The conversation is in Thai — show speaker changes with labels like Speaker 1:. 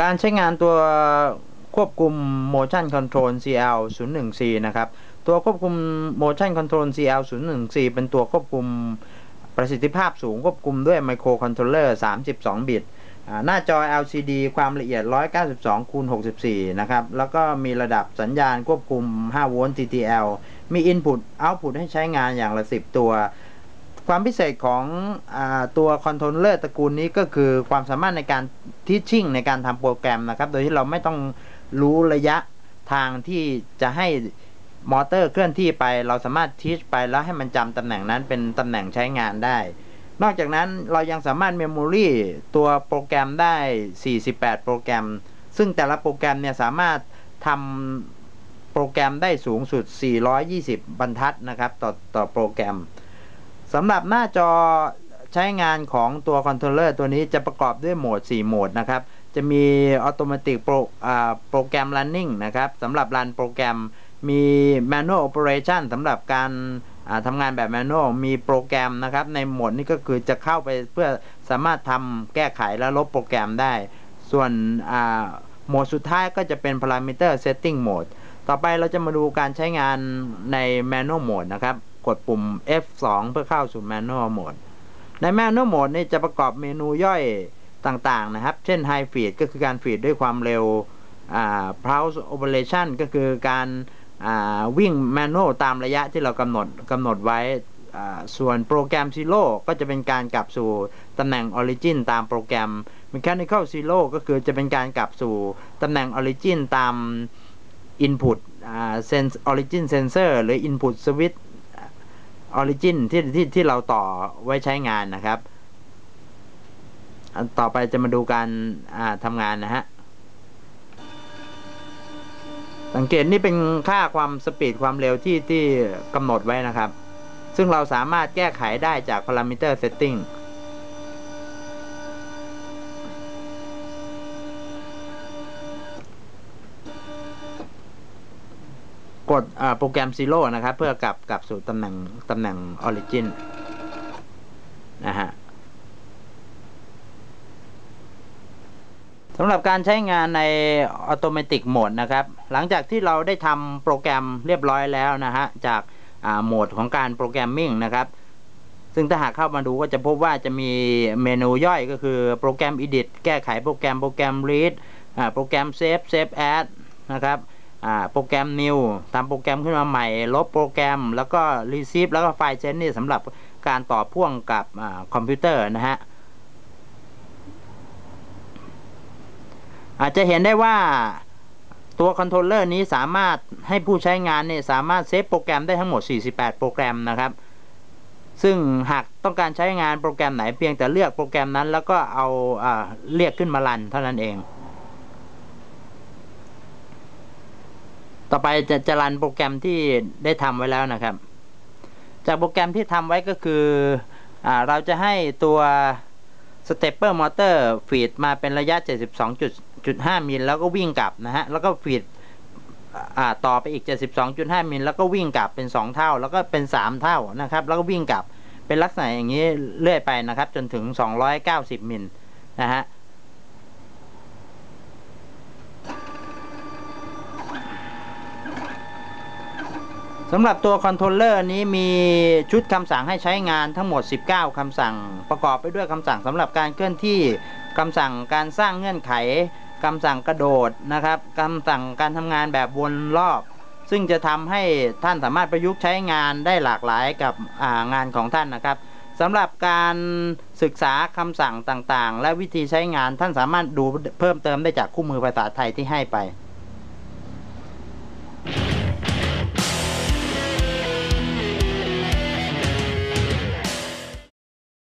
Speaker 1: การใช้งานตัวควบคุม motion control CL 0 1 c นะครับ ตัวควบคุม motion control CL 0 1 c เป็นตัวควบคุมประสิทธิภาพสูงควบคุมด้วยไมโครคอนโทรลเลอร์32 บิต หน้าจอ LCD ความละเอียด 192 คูณ 64 นะครับ แล้วก็มีระดับสัญญาณควบคุม 5 โวลต์ TTL มี Input Output ให้ใช้งานอย่างละ 10 ตัว ความพิเศษของอตัวคอนโทรลเลอร์ตระกูลนี้ก็คือความสามารถในการทิชชิ่งในการทำโปรแกรมนะครับ โดยที่เราไม่ต้องรู้ระยะทางที่จะให้มอเตอร์เคลื่อนที่ไป เราสามารถทิชไปแล้วให้มันจำตำแหน่งนั้นเป็นตำแหน่งใช้งานได้ นอกจากนั้นเรายังสามารถเมมโมรีตัวโปรแกรมได้ 48 โปรแกรม ซึ่งแต่ละโปรแกรมเนี่ยสามารถทำโปรแกรมได้สูงสุด 420 บรรทัดนะครับ ต่อต่อโปรแกรม สำหรับหน้าจอใช้งานของตัวคอนโทรลเลอร์ตัวนี้จะประกอบด้วยโหมด 4 โหมดนะครับ จะมี Automatic Pro โปรแกรม Running นะครับสำหรับรันโปรแกรมมี Manual Operation สำหรับการทำงานแบบแมนนวลมีโปรแกรมนะครับ ในโหมดนี้ก็คือจะเข้าไปเพื่อสามารถทำแก้ไขและลบโปรแกรมได้ ส่วนโหมดสุดท้ายก็จะเป็น Parameter Setting Mode ต่อไปเราจะมาดูการใช้งานใน Manual Mode นะครับ กดปุ่ม F2 เพื่อเข้าสู่ Manual Mode ใน Manual Mode นี่จะประกอบเมนูย่อยต่างๆนะครับ เช่น High Feed ก็คือการฟีดด้วยความเร็ว Pulse Operation ก็คือการวิ่งแมนนวลตามระยะที่เรากำหนดกำหนดไว้ ส่วนโปรแกรม Zero ก็จะเป็นการกลับสู่ตำแหน่ง Origin ตามโปรแกรม Mechanical Zero ก็คือจะเป็นการกลับสู่ตำแหน่ง Origin ตาม Input Sense Origin Sensor หรือ Input Switch ออริจินที่ที่ที่เราต่อไว้ใช้งานนะครับ ต่อไปจะมาดูการทำงานนะฮะ สังเกตนี่เป็นค่าความสปีดความเร็วที่ที่กำหนดไว้นะครับ ซึ่งเราสามารถแก้ไขได้จากพารามิเตอร์เซตติ้ง กดโปรแกรม zero นะครับ เพื่อกลับกลับสู่ตำแหน่งตำแหน่ง origin นะฮะสำหรับการใช้งานในอัตโนมัติโหมดนะครับ หลังจากที่เราได้ทำโปรแกรมเรียบร้อยแล้วนะฮะ จากโหมดของการโปรแกรมมิ่งนะครับ ซึ่งถ้าหากเข้ามาดูก็จะพบว่าจะมีเมนูย่อยก็คือโปรแกรม Edit แก้ไขโปรแกรมโปรแกรม Read โปรแกรม Save Save As นะครับ โปรแกรม New ทำโปรแกรมขึ้นมาใหม่ ลบโปรแกรม แล้วก็ Receive แล้วก็ไฟล์เชนนี่สำหรับการต่อพ่วงกับคอมพิวเตอร์นะฮะ อาจจะเห็นได้ว่าตัวคอนโทรลเลอร์นี้สามารถให้ผู้ใช้งานเนี่ยสามารถเซฟโปรแกรมได้ทั้งหมด 48 โปรแกรมนะครับ ซึ่งหากต้องการใช้งานโปรแกรมไหนเพียงแต่เลือกโปรแกรมนั้น แล้วก็เอาอาเรียกขึ้นมารันเท่านั้นเอง ต่อไปจะจะรันโปรแกรมที่ได้ทำไว้แล้วนะครับ จากโปรแกรมที่ทำไว้ก็คืออเราจะให้ตัวสเตปเปอร์มอเตอร์ฟีดมาเป็นระยะ 72.5 มิลแล้วก็วิ่งกลับนะฮะ แล้วก็ฟีดต่อไปอีก 72.5 มิลแล้วก็วิ่งกลับเป็น 2 เท่า แล้วก็เป็น 3 เท่านะครับ แล้วก็วิ่งกลับเป็นลักษณะอย่างนี้เรื่อยไปนะครับ จนถึง 290 มิลนะฮะ สำหรับตัวคอนโทรลเลอร์นี้มีชุดคำสั่งให้ใช้งานทั้งหมด 19 คำสั่ง ประกอบไปด้วยคำสั่งสำหรับการเคลื่อนที่คำสั่งการสร้างเงื่อนไขคำสั่งกระโดดนะครับคำสั่งการทำงานแบบวนรอบ ซึ่งจะทำให้ท่านสามารถประยุกต์ใช้งานได้หลากหลายกับงานของท่านนะครับสำหรับการศึกษาคำสั่งต่างๆ และวิธีใช้งานท่านสามารถดูเพิ่มเติมได้จากคู่มือภาษาไทยที่ให้ไป